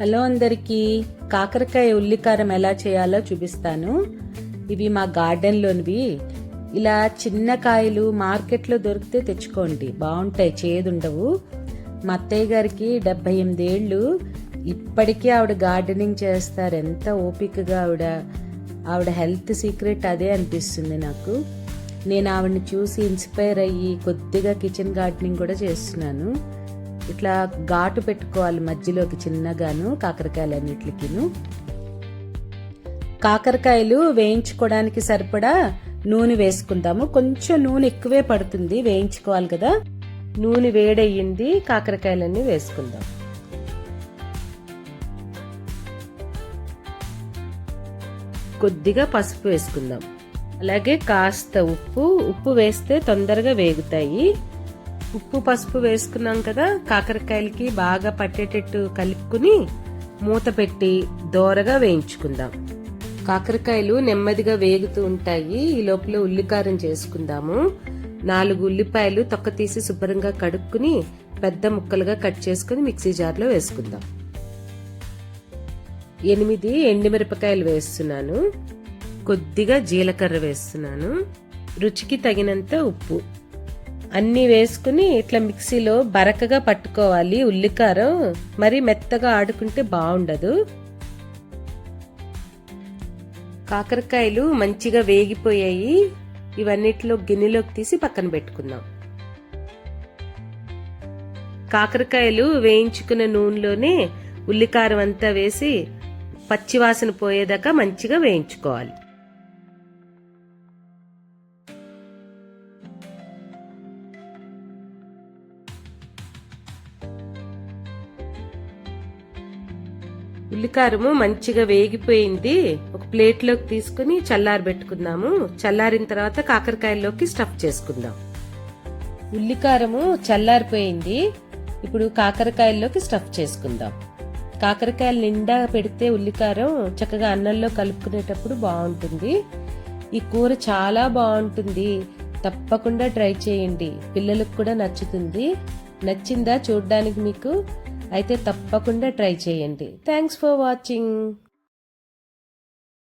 Hello అందరికీ. కాకరకాయ ఉల్లికారం ఎలా చేయాలో చూపిస్తాను. ఇవి మా గార్డెన్లోనివి. ఇలా చిన్న కాయలు మార్కెట్లో దొరికితే తెచ్చుకోండి. బాగుంటాయి చేదుండవు. మా అత్తయ్య గారికి డెబ్బై ఎనిమిదేళ్ళు ఇప్పటికీ ఆవిడ గార్డెనింగ్ చేస్తారు. ఎంత ఓపికగా ఆవిడ. ఆవిడ హెల్త్ సీక్రెట్ అదే అనిపిస్తుంది నాకు. నేను ఆవిడని చూసి ఇన్స్పైర్ అయ్యి కొద్దిగా కిచెన్ గార్డెనింగ్ కూడా చేస్తున్నాను. ఇట్లా ఘాటు పెట్టుకోవాలి మధ్యలోకి చిన్నగాను కాకరకాయలన్నిటికిను. కాకరకాయలు వేయించుకోవడానికి సరిపడా నూనె వేసుకుందాము. కొంచెం నూనె ఎక్కువే పడుతుంది వేయించుకోవాలి కదా. నూనె వేడయ్యింది కాకరకాయలన్నీ వేసుకుందాం. కొద్దిగా పసుపు వేసుకుందాం. అలాగే కాస్త ఉప్పు ఉప్పు వేస్తే తొందరగా వేగుతాయి. ఉప్పు పసుపు వేసుకున్నాం కదా కాకరకాయలకి బాగా పట్టేటట్టు కలుపుకుని మూత పెట్టి దోరగా వేయించుకుందాం. కాకరకాయలు నెమ్మదిగా వేగుతూ ఉంటాయి. ఈ లోపల ఉల్లికారం చేసుకుందాము. నాలుగు ఉల్లిపాయలు తొక్క తీసి శుభ్రంగా కడుక్కుని పెద్ద ముక్కలుగా కట్ చేసుకుని మిక్సీ జార్లో వేసుకుందాం. ఎనిమిది ఎండుమిరపకాయలు వేస్తున్నాను. కొద్దిగా జీలకర్ర వేస్తున్నాను. రుచికి తగినంత ఉప్పు. అన్నీ వేసుకుని ఇట్లా మిక్సీలో బరకగా పట్టుకోవాలి ఉల్లికారం. మరి మెత్తగా ఆడుకుంటే బాగుండదు. కాకరకాయలు మంచిగా వేగిపోయాయి. ఇవన్నిటిలో గిన్నెలోకి తీసి పక్కన పెట్టుకుందాం. కాకరకాయలు వేయించుకున్న నూనెలోనే ఉల్లికారం అంతా వేసి పచ్చివాసన పోయేదాకా మంచిగా వేయించుకోవాలి. ఉల్లికారము మంచిగా వేగిపోయింది. ఒక ప్లేట్లోకి తీసుకుని చల్లారబెట్టుకుందాము చల్లారిన తర్వాత కాకరకాయల్లోకి స్టఫ్ చేసుకుందాం. ఉల్లికారము చల్లారిపోయింది. ఇప్పుడు కాకరకాయల్లోకి స్టఫ్ చేసుకుందాం. కాకరకాయలు నిండా పెడితే ఉల్లికారం చక్కగా అన్నంలో కలుపుకునేటప్పుడు బాగుంటుంది. ఈ కూర చాలా బాగుంటుంది. తప్పకుండా ట్రై చేయండి. పిల్లలకు కూడా నచ్చుతుంది. నచ్చిందా చూడడానికి మీకు? అయితే తప్పకుండా ట్రై చేయండి. Thanks for watching